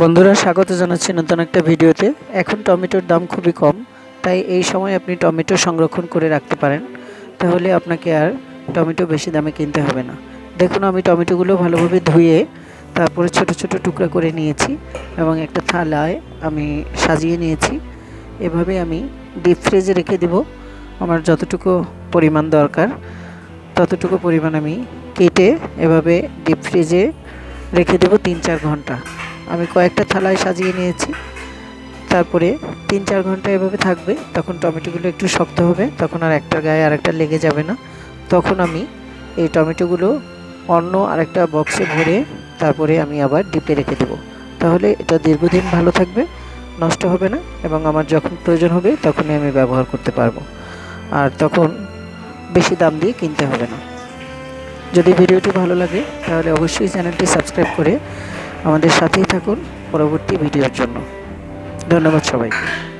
বন্ধুরা, স্বাগত জানাচ্ছি নতুন একটা ভিডিওতে। এখন টমেটোর দাম খুবই কম, তাই এই সময় আপনি টমেটো সংরক্ষণ করে রাখতে পারেন। তাহলে আপনাকে আর টমেটো বেশি দামে কিনতে হবে না। দেখুন, আমি টমেটোগুলো ভালোভাবে ধুয়ে তারপরে ছোট ছোট টুকরা করে নিয়েছি এবং একটা থালায় আমি সাজিয়ে নিয়েছি। এভাবে আমি ডিপ ফ্রিজে রেখে দেব। আমার যতটুকু পরিমাণ দরকার, ততটুকু পরিমাণ আমি কেটে এভাবে ডিপ ফ্রিজে রেখে দেবো তিন চার ঘণ্টা। আমি কয়েকটা থালায় সাজিয়ে নিয়েছি। তারপরে তিন চার ঘণ্টা এভাবে থাকবে, তখন টমেটোগুলো একটু শক্ত হবে, তখন আর একটার গায়ে আরেকটা লেগে যাবে না। তখন আমি এই টমেটোগুলো অন্য আরেকটা বক্সে ভরে তারপরে আমি আবার ডিপে রেখে দেবো। তাহলে এটা দীর্ঘদিন ভালো থাকবে, নষ্ট হবে না এবং আমার যখন প্রয়োজন হবে তখনই আমি ব্যবহার করতে পারব। আর তখন বেশি দাম দিয়ে কিনতে হবে না। যদি ভিডিওটি ভালো লাগে তাহলে অবশ্যই চ্যানেলটি সাবস্ক্রাইব করে আমাদের সাথেই থাকুন পরবর্তী ভিডিওর জন্য। ধন্যবাদ সবাইকে।